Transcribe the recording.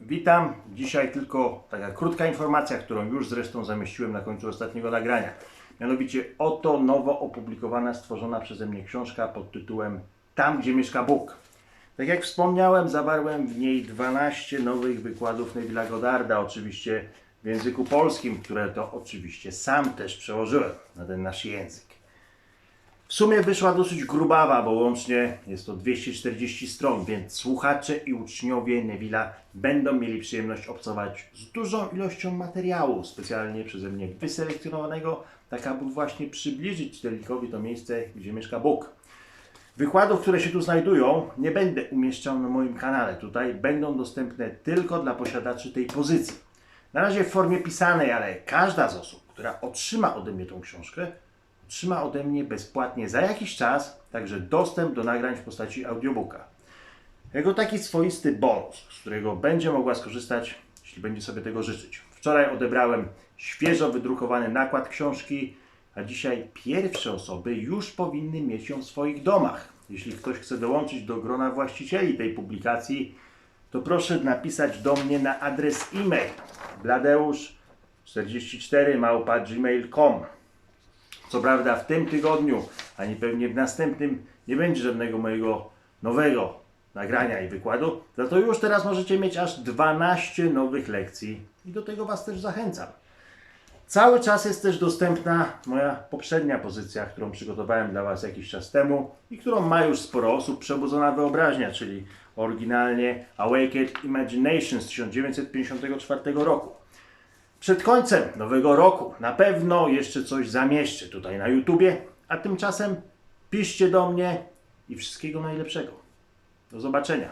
Witam. Dzisiaj tylko taka krótka informacja, którą już zresztą zamieściłem na końcu ostatniego nagrania. Mianowicie oto nowo opublikowana, stworzona przeze mnie książka pod tytułem Tam, gdzie mieszka Bóg. Tak jak wspomniałem, zawarłem w niej 12 nowych wykładów Neville'a Goddarda, oczywiście w języku polskim, które to oczywiście sam też przełożyłem na ten nasz język. W sumie wyszła dosyć grubawa, bo łącznie jest to 240 stron, więc słuchacze i uczniowie Neville'a będą mieli przyjemność obcować z dużą ilością materiału specjalnie przeze mnie wyselekcjonowanego, tak aby właśnie przybliżyć czytelnikowi to miejsce, gdzie mieszka Bóg. Wykładów, które się tu znajdują, nie będę umieszczał na moim kanale. Tutaj będą dostępne tylko dla posiadaczy tej pozycji. Na razie w formie pisanej, ale każda z osób, która otrzyma ode mnie tą książkę, otrzyma ode mnie bezpłatnie za jakiś czas także dostęp do nagrań w postaci audiobooka. Jako taki swoisty bonus, z którego będzie mogła skorzystać, jeśli będzie sobie tego życzyć. Wczoraj odebrałem świeżo wydrukowany nakład książki, a dzisiaj pierwsze osoby już powinny mieć ją w swoich domach. Jeśli ktoś chce dołączyć do grona właścicieli tej publikacji, to proszę napisać do mnie na adres e-mail bladeusz44 gmail.com co prawda w tym tygodniu, ani pewnie w następnym nie będzie żadnego mojego nowego nagrania i wykładu, za to już teraz możecie mieć aż 12 nowych lekcji i do tego Was też zachęcam. Cały czas jest też dostępna moja poprzednia pozycja, którą przygotowałem dla Was jakiś czas temu i którą ma już sporo osób, Przebudzona Wyobraźnia, czyli oryginalnie Awakened Imagination z 1954 roku. Przed końcem nowego roku na pewno jeszcze coś zamieszczę tutaj na YouTubie, a tymczasem piszcie do mnie i wszystkiego najlepszego. Do zobaczenia.